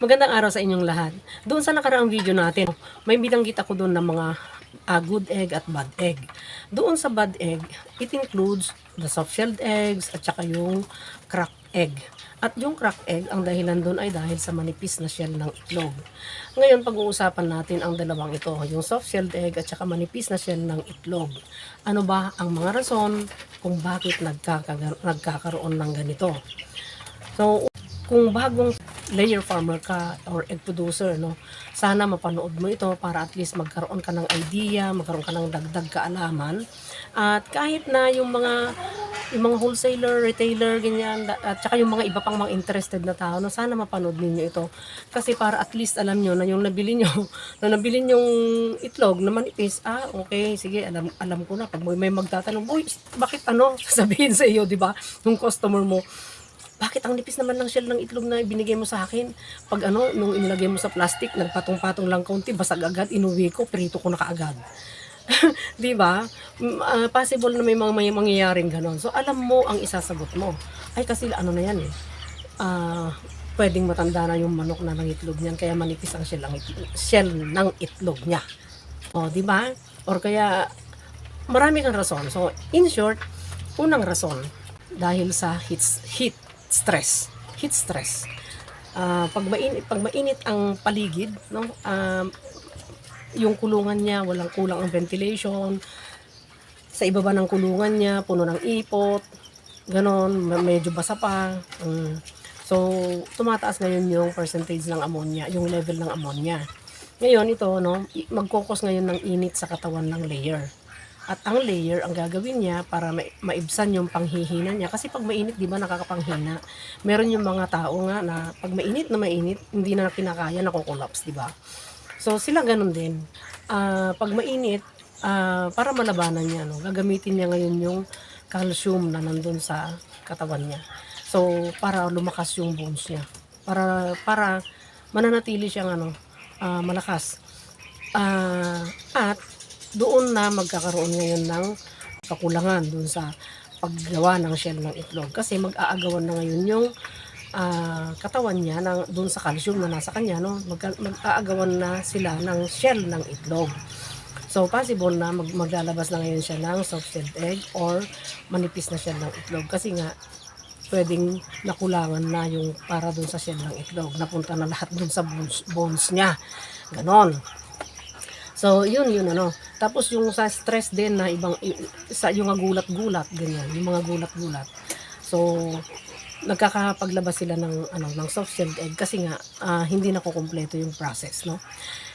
Magandang araw sa inyong lahat. Doon sa nakaraang video natin, may binanggit ako doon ng mga ah, good egg at bad egg. Doon sa bad egg, it includes the soft-shelled eggs at saka yung cracked egg. At yung cracked egg, ang dahilan doon ay dahil sa manipis na shell ng itlog. Ngayon, pag-uusapan natin ang dalawang ito, yung soft-shelled egg at saka manipis na shell ng itlog. Ano ba ang mga rason kung bakit nagkakaroon ng ganito? So, kung bagong layer farmer ka or egg producer, no, sana mapanood mo ito para at least magkaroon ka ng idea, magkaroon ka ng dagdag kaalaman. At kahit na yung mga yung mga wholesaler, retailer, ganyan, at saka yung mga iba pang mga interested na tao, no, sana mapanood ninyo ito. Kasi para at least alam nyo na yung nabili nyo, na nabili yung itlog na manipis, ah, okay, sige, alam, alam ko na. Pag may magtatanong, uy, bakit ano? Sabihin sa iyo, di ba? Yung customer mo, bakit ang nipis naman ng shell ng itlog na binigay mo sa akin? Pag ano, nung inilagay mo sa plastic, nagpatong-patong lang kaunti, basag agad, inuwi ko, prito ko na kaagad. Di ba? Ah, possible na may mga may mangyayaring ganon. So, alam mo ang isasagot mo. Ay, kasi ano na yan eh. Ah, pwedeng matanda na yung manok na ng itlog niyan, kaya manipis ang shell ng shell ng itlog niya. O, di ba? Or kaya, marami kang rason. So, in short, unang rason, dahil sa heat, heat stress. Heat stress. Ah, pag mainit, pag mainit ang paligid, no? Um, yung kulungan niya, walang kulang ang ventilation. Sa ibaba ng kulungan niya, puno ng ipot. Ganon, medyo basa pa. Mm. So, tumataas ngayon yung percentage ng ammonia, yung level ng ammonia. Ngayon, ito, no, magkokos ngayon ng init sa katawan ng layer. At ang layer, ang gagawin niya para ma- maibsan yung panghihina niya. Kasi pag mainit, di ba, nakakapanghina. Meron yung mga tao nga na pag mainit na mainit, hindi na kinakaya, nakukollaps, di ba? So, sila ganun din. Ah, pag mainit, ah, para malabanan niya, no, gagamitin niya ngayon yung calcium na nandun sa katawan niya. So, para lumakas yung bones niya. Para, para mananatili siyang ano, ah, malakas. Ah, at doon na magkakaroon ngayon ng kakulangan doon sa paggawa ng shell ng itlog. Kasi mag-aagawan na ngayon yung ah, katawan niya ng, doon sa calcium na nasa kanya. No? Mag, mag-aagawan na sila ng shell ng itlog. So, possible na mag, maglalabas na ngayon siya ng soft-shelled egg or manipis na shell ng itlog. Kasi nga, pwedeng nakulangan na yung para doon sa shell ng itlog. Napunta na lahat doon sa bones, bones niya. Ganon. So, yun, yun, ano. Tapos yung sa stress din na ibang, sa yung gulat-gulat, ganyan, yung mga gulat-gulat. So, nagkakapaglabas sila ng, ano, ng soft-shelled egg kasi nga, ah, hindi na kukumpleto yung process, no.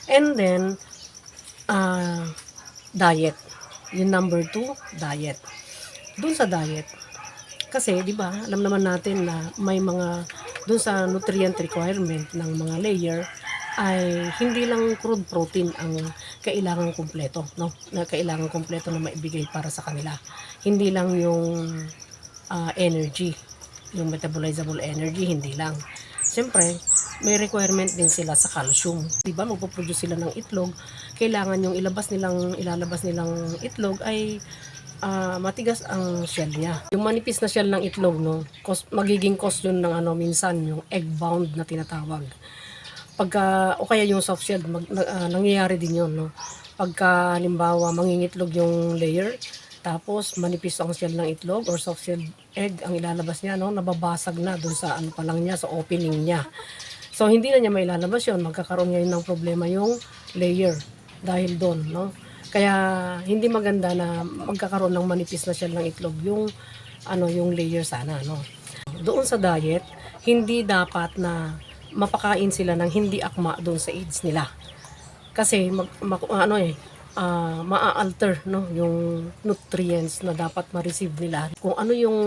And then, ah, diet. Yung number two, diet. Doon sa diet, kasi, di ba, alam naman natin na may mga, doon sa nutrient requirement ng mga layer, ay hindi lang crude protein ang kailangan kumpleto, no? Na kailangan kumpleto na maibigay para sa kanila. Hindi lang yung ah, energy, yung metabolizable energy, hindi lang. Siyempre, may requirement din sila sa calcium. 'Di ba? Magpo-produce sila ng itlog, kailangan yung ilabas nilang ilalabas nilang itlog ay ah, matigas ang shell niya. Yung manipis na shell ng itlog, no, cause, magiging cause yun ng ano, minsan yung egg bound na tinatawag pagka o kaya yung soft shell mag, ah, nangyayari din yun no? Pagka halimbawa mangingitlog yung layer tapos manipis ang shell ng itlog or soft shell egg ang ilalabas niya no? Nababasag na dun sa ano pa lang niya sa opening niya. So hindi na niya mailalabas yun. Magkakaroon ngayon ng problema yung layer dahil doon no? Kaya hindi maganda na magkakaroon ng manipis na shell ng itlog yung ano yung layer sana no? Doon sa diet, hindi dapat na mapakain sila ng hindi akma doon sa AIDS nila. Kasi mag, mak- ano eh, ah, maa-alter no, yung nutrients na dapat ma-receive nila. Kung ano yung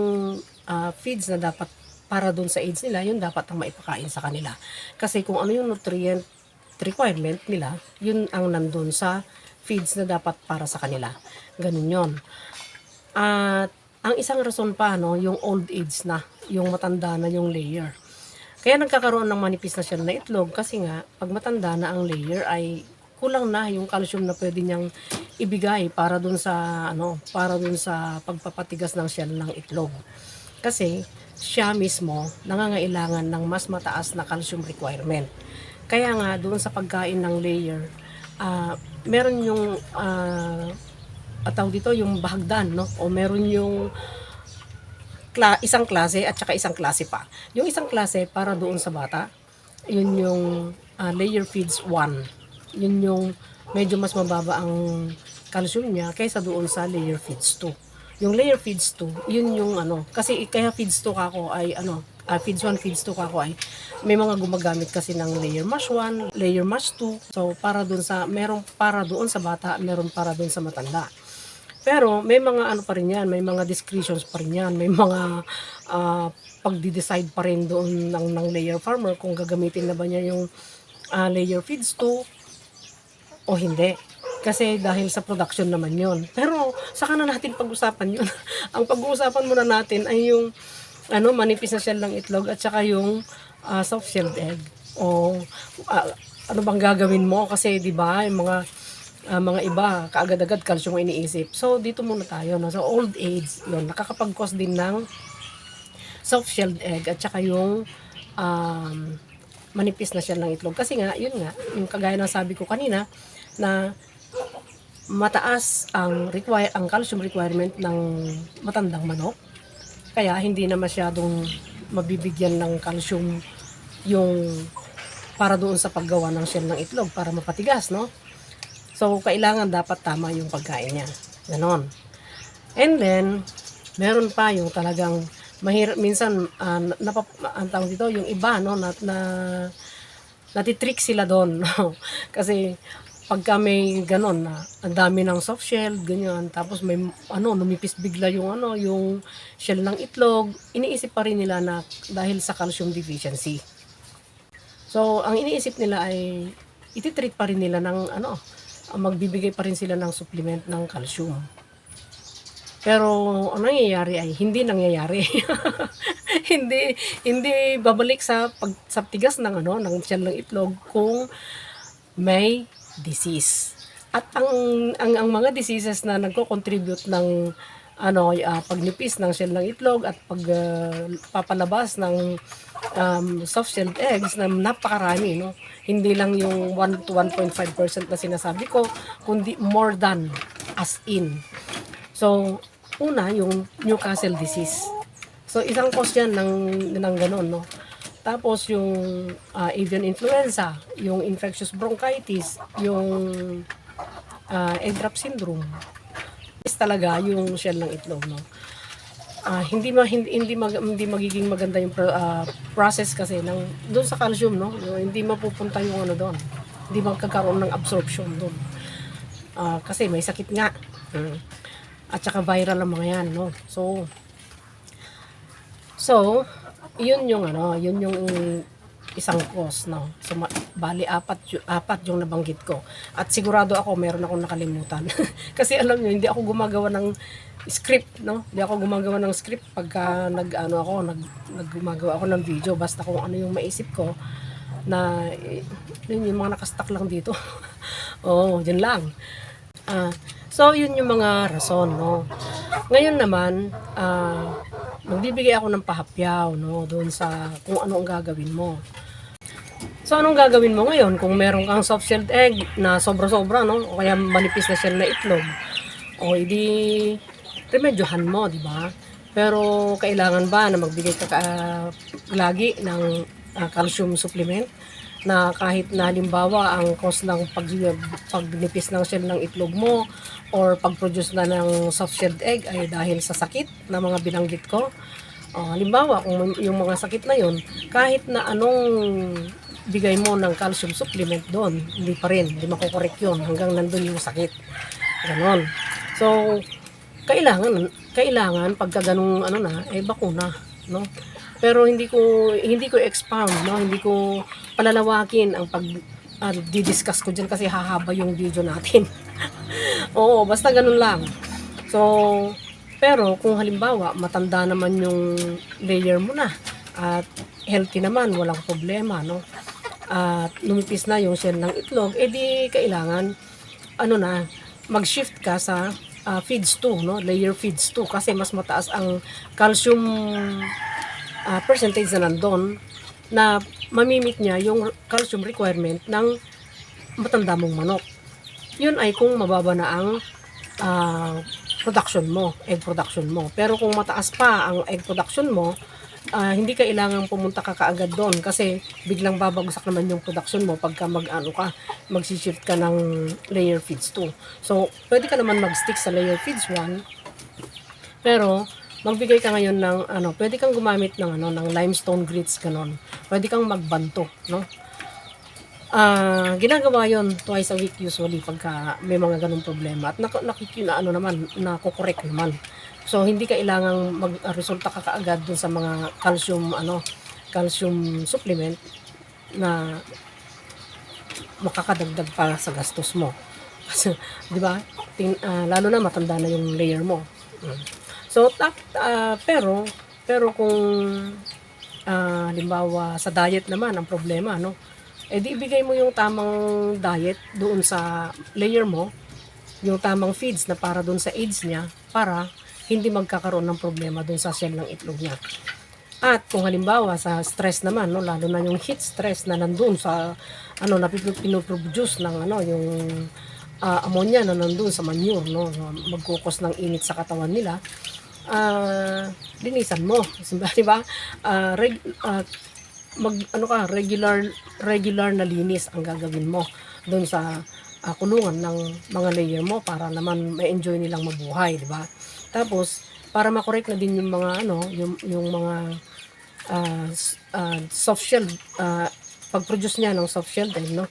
ah, feeds na dapat para doon sa AIDS nila, yun dapat ang maipakain sa kanila. Kasi kung ano yung nutrient requirement nila, yun ang nandun sa feeds na dapat para sa kanila. Ganun yon. At ang isang rason pa, no, yung old age na, yung matanda na yung layer. Kaya nagkakaroon ng manipis na na itlog kasi nga, pag matanda na ang layer ay kulang na yung calcium na pwede niyang ibigay para dun sa ano, para dun sa pagpapatigas ng shell ng itlog. Kasi siya mismo nangangailangan ng mas mataas na calcium requirement. Kaya nga doon sa pagkain ng layer, ah, meron yung ah, at tawag dito yung bahagdan no o meron yung kla- isang klase at saka isang klase pa. Yung isang klase para doon sa bata, yun yung ah, layer feeds 1. Yun yung medyo mas mababa ang calcium niya kaysa doon sa layer feeds 2. Yung layer feeds 2, yun yung ano, kasi kaya feeds 2 kako ay ano, ah, feeds 1, feeds 2 kako ay may mga gumagamit kasi ng layer mash 1, layer mash 2. So para doon sa merong para doon sa bata, meron para doon sa matanda. Pero may mga ano pa rin yan, may mga discretions pa rin yan, may mga ah, pagdi-decide pa rin doon ng, ng layer farmer kung gagamitin na ba niya yung ah, layer feeds to o hindi. Kasi dahil sa production naman yon. Pero saka na natin pag-usapan yun. Ang pag-uusapan muna natin ay yung ano, manipis na shell ng itlog at saka yung ah, soft shelled egg. O ah, ano bang gagawin mo? Kasi di ba yung mga ah, mga iba, kaagad-agad calcium iniisip. So, dito muna tayo. No? So, old age, yun, nakakapag-cause din ng soft-shelled egg at saka yung um, manipis na shell ng itlog. Kasi nga, yun nga, yung kagaya ng sabi ko kanina, na mataas ang require ang calcium requirement ng matandang manok. Kaya hindi na masyadong mabibigyan ng calcium yung para doon sa paggawa ng shell ng itlog para mapatigas, no? So, kailangan dapat tama yung pagkain niya. Ganon. And then, meron pa yung talagang mahirap, minsan, uh, napap, ang tawag dito, yung iba, no, na, na natitrick sila doon. Kasi, pagka may ganon na ang dami ng soft shell, ganyan, tapos may ano, lumipis bigla yung ano, yung shell ng itlog, iniisip pa rin nila na dahil sa calcium deficiency. So, ang iniisip nila ay ititreat pa rin nila ng ano, magbibigay pa rin sila ng supplement ng calcium. Pero ang nangyayari ay hindi nangyayari. hindi hindi babalik sa pag sa tigas ng ano ng shell ng itlog kung may disease. At ang ang, ang mga diseases na nagko-contribute ng ano uh, pagnipis ng shell ng itlog at pag uh, papalabas ng um, soft shelled eggs na napakarami no? Hindi lang yung 1 to 1.5% na sinasabi ko kundi more than as in. So una yung Newcastle disease. So isang cause yan ng ng ganun no? Tapos yung uh, avian influenza yung infectious bronchitis yung uh, egg drop syndrome. Is talaga yung shell ng itlog no ah, hindi ma hindi hindi, mag, hindi magiging maganda yung ah, process kasi ng doon sa calcium no? Hindi mapupunta yung ano doon hindi magkakaroon ng absorption doon Ah, kasi may sakit nga. Mm. at saka viral ang mga yan no? So so yun yung ano yun yung isang cause no? So bali apat apat yung nabanggit ko. At sigurado ako meron akong nakalimutan. Kasi alam niyo hindi ako gumagawa ng script no? Hindi ako gumagawa ng script pagka nag ano ako nag naggumagawa ako ng video. Basta kung ano yung maisip ko na eh, yun yung mga nakastock lang dito. Oh yun lang. Ah so yun yung mga rason no? Ngayon naman ah magbibigay ako ng pahapyaw no? Doon sa kung ano ang gagawin mo So, anong gagawin mo ngayon kung meron kang soft-shelled egg na sobra-sobra, no? O kaya manipis na shell na itlog. O, edi, remedyohan mo, di ba? Pero, kailangan ba na magbigay ka ka- lagi ng ah, calcium supplement? Na kahit na halimbawa ang cause ng pag, pagnipis ng shell ng itlog mo or pag-produce na ng soft-shelled egg ay dahil sa sakit na mga binanggit ko. O, halimbawa, kung yung mga sakit na yon kahit na anong bigay mo ng calcium supplement doon, hindi pa rin, hindi makokorek yun hanggang nandun yung sakit. Ganon. So, kailangan, kailangan pagka ganung ano na, eh bakuna, no? Pero hindi ko, hindi ko expound, no? Hindi ko palalawakin ang pag, uh, didiscuss ko dyan kasi hahaba yung video natin. Oo, basta ganun lang. So, pero kung halimbawa, matanda naman yung layer mo na at healthy naman, walang problema, no? At lumipis na yung shell ng itlog, edi kailangan, ano na, mag-shift ka sa ah, feeds 2, no? Layer feeds 2 kasi mas mataas ang calcium ah, percentage na nandun na mamimit niya yung calcium requirement ng matanda mong manok. Yun ay kung mababa na ang ah, production mo, egg production mo. Pero kung mataas pa ang egg production mo, ah, hindi kailangan pumunta ka kaagad doon kasi biglang babagsak naman yung production mo pagka mag-ano ka, mag-shift ka ng layer feeds 2. So, pwede ka naman mag-stick sa layer feeds 1, pero magbigay ka ngayon ng ano, pwede kang gumamit ng ano ng limestone grits ganon. Pwede kang magbanto, no? Ah, ginagawa 'yon twice a week usually pagka may mga ganung problema at nak nakikina ano naman nakokorek naman. So hindi kailangang magresulta ka kaagad dun sa mga calcium ano, calcium supplement na makakadagdag pa sa gastos mo. Kasi 'di ba? Ah, lalo na matanda na yung layer mo. Mm. So tap, ah, pero pero kung ah, halimbawa sa diet naman ang problema no eh di ibigay mo yung tamang diet doon sa layer mo, yung tamang feeds na para doon sa AIDS niya, para hindi magkakaroon ng problema doon sa shell ng itlog niya. At kung halimbawa sa stress naman, no, lalo na yung heat stress na nandun sa ano na pinoproduce ng ano yung ah, ammonia na nandun sa manure, no, magkukos ng init sa katawan nila. Ah, linisan mo, di ba? Ah, reg- ah, mag ano ka regular regular na linis ang gagawin mo doon sa ah, kulungan ng mga layer mo para naman ma-enjoy nilang mabuhay, di ba? Tapos para makorek na din yung mga ano, yung yung mga s- ah, soft shell ah, pag-produce niya ng soft shell din, no?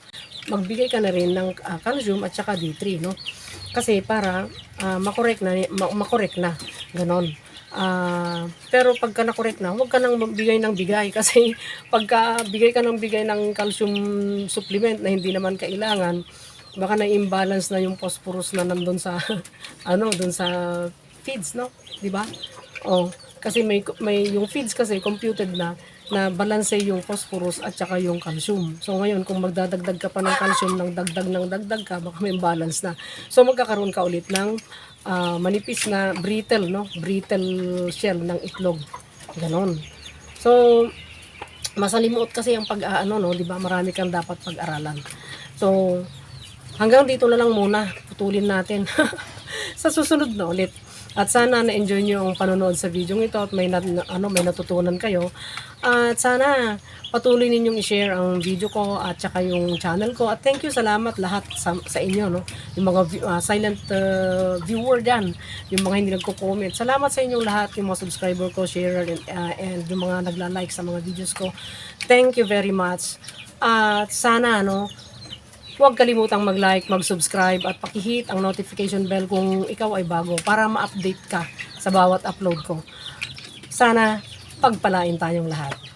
Magbigay ka na rin ng ah, calcium at saka D3, no? Kasi para ah, makorek na ma- makorek na ganon. Ah, pero pagka na-correct na, huwag ka nang bigay ng bigay kasi pagka bigay ka ng bigay ng calcium supplement na hindi naman kailangan, baka na-imbalance na yung phosphorus na nandun sa ano, dun sa feeds, no? 'Di ba? Oh, kasi may may yung feeds kasi computed na na balanse yung phosphorus at saka yung calcium. So ngayon kung magdadagdag ka pa ng calcium ng dagdag ng dagdag ka, baka may balance na. So magkakaroon ka ulit ng ah, manipis na brittle, no? Brittle shell ng itlog. Ganon. So masalimuot kasi ang pag-aano, no? 'Di ba? Marami kang dapat pag-aralan. So hanggang dito na lang muna. Putulin natin. sa susunod na ulit. At sana na-enjoy niyo ang panonood sa video ito at may, na, ano, may natutunan kayo. At sana patuloy ninyong i-share ang video ko at saka yung channel ko. At thank you, salamat lahat sa, sa inyo. No? Yung mga ah, silent uh, viewer dyan, yung mga hindi nagko-comment. Salamat sa inyong lahat, yung mga subscriber ko, sharer, and, ah, and yung mga nagla-like sa mga videos ko. Thank you very much. At sana, ano, Huwag kalimutang mag-like, mag-subscribe at pakihit ang notification bell kung ikaw ay bago para ma-update ka sa bawat upload ko. Sana pagpalain tayong lahat.